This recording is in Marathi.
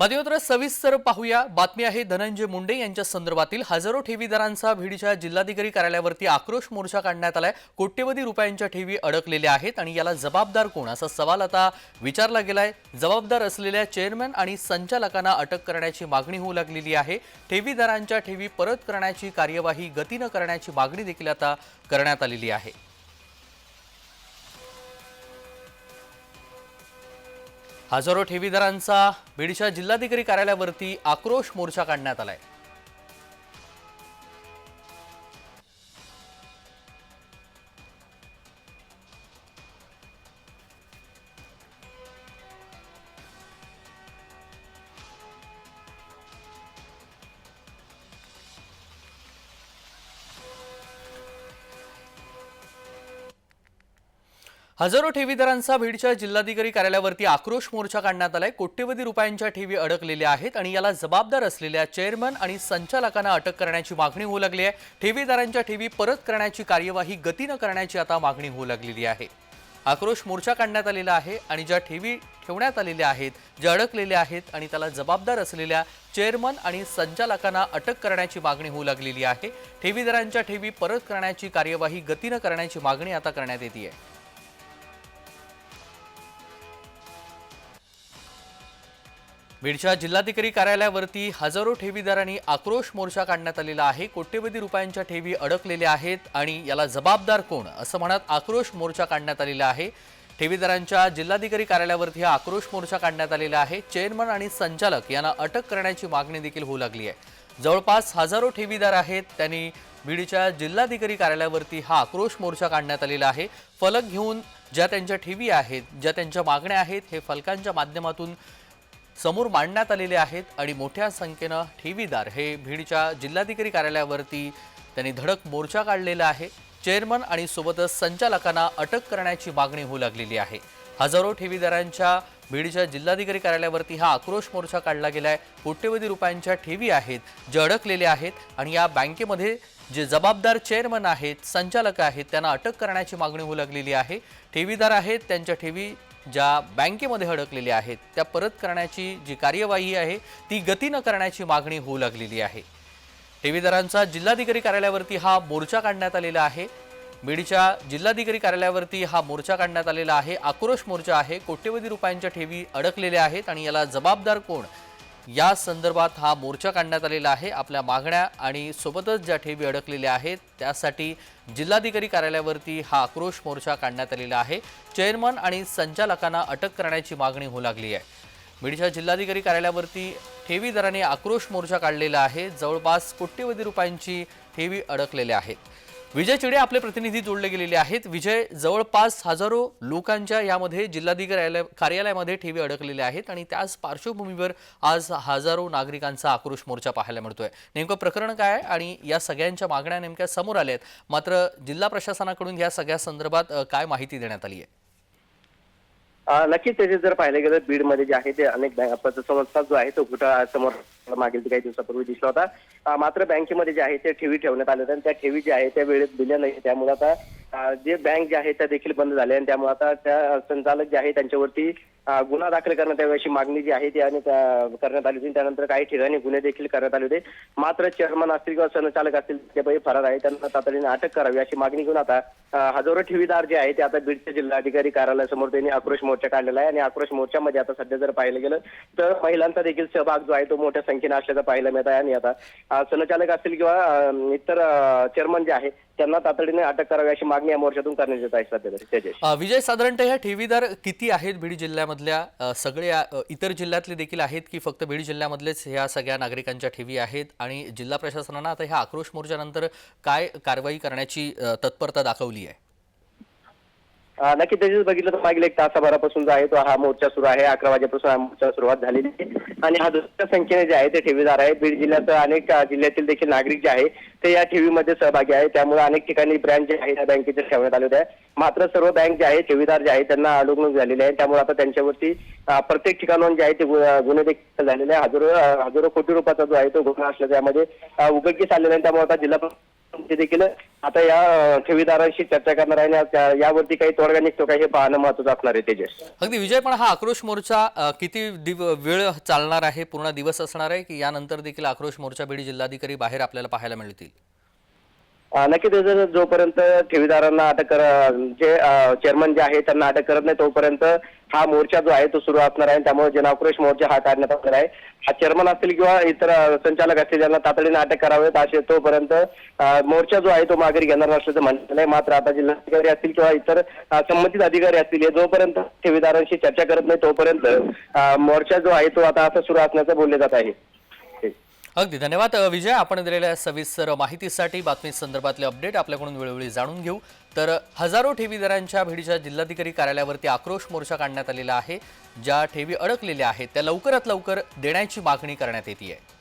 बातमीपत्र सविस्तर पाहूया. बातमी आहे धनंजय मुंडे यांच्या संदर्भातील हजारो ठेवीदारांचा बीडच्या जिल्हाधिकारी कार्यालयावरती आक्रोश मोर्चा काढण्यात आलाय. कोट्यवधी रुपयांच्या ठेवी अडकलेल्या आहेत आणि याला जबाबदार कोण? असा सवाल आता विचारला गेलाय. जबाबदार असलेल्या चेअरमॅन आणि संचालकांना अटक करण्याची मागणी होऊ लागलेली आहे. ठेवीदारांच्या ठेवी परत करण्याची कार्यवाही गतीनं करण्याची मागणी देखील आता करण्यात आलेली आहे. हजारो ठेवीदारांचा बीडच्या जिल्हाधिकारी कार्यालयावरती आक्रोश मोर्चा काढण्यात आलाय. हजारो ठेवीदारांचा बीडच्या जिल्हाधिकारी कार्यालयावरती आक्रोश मोर्चा काढण्यात आलाय. कोट्यवधी रुपयांच्या ठेवी अडकलेल्या आहेत आणि याला जबाबदार असलेल्या चेअरमन आणि संचालकांना अटक करण्याची मागणी होऊ लागली आहे. ठेवीदारांच्या ठेवी परत करण्याची कार्यवाही गतीनं करण्याची आता मागणी होऊ लागलेली आहे. आक्रोश मोर्चा काढण्यात आलेला आहे आणि ज्या ठेवी ठेवण्यात आलेल्या आहेत ज्या अडकलेल्या आहेत आणि त्याला जबाबदार असलेल्या चेअरमन आणि संचालकांना अटक करण्याची मागणी होऊ लागलेली आहे. ठेवीदारांच्या ठेवी परत करण्याची कार्यवाही गतीनं करण्याची मागणी आता करण्यात येते आहे. बीडच्या जिल्हाधिकारी कार्यालयावरती हजारो ठेवीदारांनी आक्रोश मोर्चा काढण्यात आलेला आहे. कोट्यवधी रुपयांच्या ठेवी अडकलेल्या आहेत आणि याला जबाबदार कोण? असं म्हणत आक्रोश मोर्चा काढण्यात आलेला आहे. ठेवीदारांच्या जिल्हाधिकारी कार्यालयावरती हा आक्रोश मोर्चा काढण्यात आलेला आहे. चेअरमन आणि संचालक यांना अटक करण्याची मागणी देखील होऊ लागली आहे. जवळपास हजारो ठेवीदार आहेत. त्यांनी बीडच्या जिल्हाधिकारी कार्यालयावरती हा आक्रोश मोर्चा काढण्यात आलेला आहे. फलक घेऊन ज्या त्यांच्या ठेवी आहेत ज्या त्यांच्या मागण्या आहेत हे फलकांच्या माध्यमातून समोर मांडण्यात आलेले आहेत आणि मोठ्या संख्येनं ठेवीदार. हे भीडच्या जिल्हाधिकारी कार्यालयावरती त्यांनी धडक मोर्चा काढलेला आहे. चेअरमन आणि सोबतच संचालकांना अटक करण्याची मागणी होऊ लागलेली आहे. हजारो ठेवीदारांच्या बीडच्या जिल्हाधिकारी कार्यालयावरती हा आक्रोश मोर्चा काढला गेला आहे कोट्यवधी रुपयांच्या ठेवी आहेत जे अडकलेले आहेत आणि या बँकेमध्ये जे जबाबदार चेअरमन आहेत संचालक आहेत त्यांना अटक करण्याची मागणी होऊ लागलेली आहे. ठेवीदार आहेत त्यांच्या ठेवी ज्या बँकेमध्ये अडकलेल्या आहेत त्या परत करण्याची जी कार्यवाही आहे ती गतीनं करण्याची मागणी होऊ लागलेली आहे. ठेवीदारांचा जिल्हाधिकारी कार्यालयावरती हा मोर्चा काढण्यात आलेला आहे. बीडच्या जिल्हाधिकारी कार्यालयावरती हा मोर्चा काढण्यात आलेला आहे. आक्रोश मोर्चा आहे. कोट्यवधी रुपयांच्या ठेवी अडकलेल्या आहेत आणि याला जबाबदार कोण? या संदर्भात हा मोर्चा काढण्यात आलेला आहे. आपल्या मागण्या आणि सोबतच ज्या ठेवी अडकलेल्या आहेत त्यासाठी जिल्हाधिकारी कार्यालयावरती हा आक्रोश मोर्चा काढण्यात आलेला आहे. चेअरमन आणि संचालकांना अटक करण्याची मागणी होऊ लागली आहे. बीडच्या जिल्हाधिकारी कार्यालयावरती ठेवीदारांनी आक्रोश मोर्चा काढलेला आहे. जवळपास कोट्यवधी रुपयांची ठेवी अडकलेल्या आहेत. विजय चिडे आपले प्रतिनिधी जोडले गेलेले आहेत. विजय जवळपास हजारो लोकांच्या यामध्ये जिल्हाधिकारी कार्यालयामध्ये ठेवी अडकलेल्या आहेत आणि त्याच पार्श्वभूमीवर आज हजारो नागरिकांचा आक्रोश मोर्चा पाहायला मिळतोय. नेमकं प्रकरण काय आहे आणि या सगळ्यांच्या मागण्या नेमक्या समोर आल्या आहेत. मात्र जिल्हा प्रशासनाकडून या सगळ्या संदर्भात काय माहिती देण्यात आली आहे नक्कीच त्याचे जर पाहिलं गेलं बीडमध्ये जे आहे ते अनेक पतसंस्था जो आहे तो घोटाळा समोर मागील काही दिवसापूर्वी दिसला होता. मात्र बँकेमध्ये जे आहे ते ठेवी ठेवण्यात आले होते आणि त्या ठेवी ज्या आहे त्या वेळेत दिल्या नाही. त्यामुळे आता जे बँक जे आहे त्या देखील बंद झाल्या आणि त्यामुळे आता त्या संचालक जे आहे त्यांच्यावरती गुन्हा दाखल करण्यात यावी अशी मागणी जी आहे ती आणि करण्यात आली होती त्यानंतर काही ठिकाणी गुन्हे देखील करण्यात आले होते. मात्र चेअरमन असतील किंवा संचालक असतील ते पहिले फरार आहे त्यांना तातडीने अटक करावी अशी मागणी घेऊन आता हजारो ठेवीदार जे आहे ते आता बीडच्या जिल्हाधिकारी कार्यालयासमोर त्यांनी आक्रोश मोर्चा काढलेला आहे. आणि आक्रोश मोर्चामध्ये आता सध्या जर पाहिलं गेलं तर महिलांचा देखील सहभाग जो आहे तो मोठ्या संख्येने असल्याचं पाहायला मिळत आहे. आणि आता संचालक असतील किंवा इतर चेअरमन जे आहे त्यांना तातडीने अटक करावी अशी मागणी या मोर्चातून करण्यात येत आहे सध्या तरी. विजय साधारणतः ह्या ठेवीदार किती आहेत बीड जिल्ह्यामधल्या? सगळ्या सगळे इतर जिल्ह्यातले देखील आहेत की फक्त बीड जिल्ह्यामधलेच ह्या सगळ्या नागरिकांच्या ठेवी आहेत? आणि जिल्हा प्रशासनानं आता ह्या आक्रोश मोर्चानंतर काय कारवाई करण्याची तत्परता दाखवली? नक्की त्याच्यात बघितलं तर मागील एक तासाभरापासून जो आहे तो हा मोर्चा सुरू आहे. अकरा वाजेपासून हा मोर्चा सुरुवात झालेली आहे. आणि हा दुसऱ्या संख्येने जे आहे ते ठेवीदार आहे. बीड जिल्ह्यात अनेक जिल्ह्यातील देखील नागरिक जे आहे ते या ठेवीमध्ये सहभागी आहे. त्यामुळे अनेक ठिकाणी ब्रँच जे आहे त्या बँकेचे ठेवण्यात आले होते मात्र सर्व बँक जे आहे ठेवीदार जे आहे त्यांना अडवणूक झालेली आहे त्यामुळे आता त्यांच्यावरती प्रत्येक ठिकाणाहून जे आहे ते गुन्हे देखील झालेले आहे हजारो हजारो कोटी रुपयाचा जो आहे तो गुन्हा असला त्यामध्ये उघडकीस आलेला आहे. त्यामुळे आता जिल्हा ते देखील आता या ठेवीदारांशी चर्चा करणार आहे आणि यावरती काही तोडगा निघतो का हे पाहणं महत्वाचं असणार आहे तेजस. अगदी विजय पण हा आक्रोश मोर्चा किती दिव वेळ चालणार आहे? पूर्ण दिवस असणार आहे? की यानंतर देखील आक्रोश मोर्चा बीड जिल्हाधिकारी बाहेर आपल्याला पाहायला मिळतील? नक्की नक्कीच जर जोपर्यंत ठेवीदारांना अटक कर जे चेअरमन जे आहे त्यांना अटक करत नाही तोपर्यंत हा मोर्चा जो आहे तो सुरू असणार आहे. त्यामुळे जनाक्रोश मोर्चा हा काढण्यात असणार आहे. हा चेअरमन असतील किंवा इतर संचालक असतील ज्यांना तातडीने अटक करावेत असे तोपर्यंत मोर्चा जो आहे तो माघारी घेणार नसल्याचं म्हणलं आहे. मात्र आता जिल्हाधिकारी असतील किंवा इतर संबंधित अधिकारी असतील हे जोपर्यंत ठेवीदारांशी चर्चा करत नाही तोपर्यंत मोर्चा जो आहे तो आता असं सुरू असण्याचं बोलले जात आहे. अगदी धन्यवाद विजय. आपण दिलेल्या सविस्तर माहितीसाठी बातमी संदर्भातले अपडेट आपल्याकडून वेळोवेळी जाणून घेऊ. तर हजारो ठेवीदारांच्या भिडीच्या जिल्हाधिकारी कार्यालयावरती आक्रोश मोर्चा काढण्यात आलेला आहे. ज्या ठेवी अडकलेल्या आहेत त्या लवकरात लवकर देण्याची मागणी करण्यात येते आहे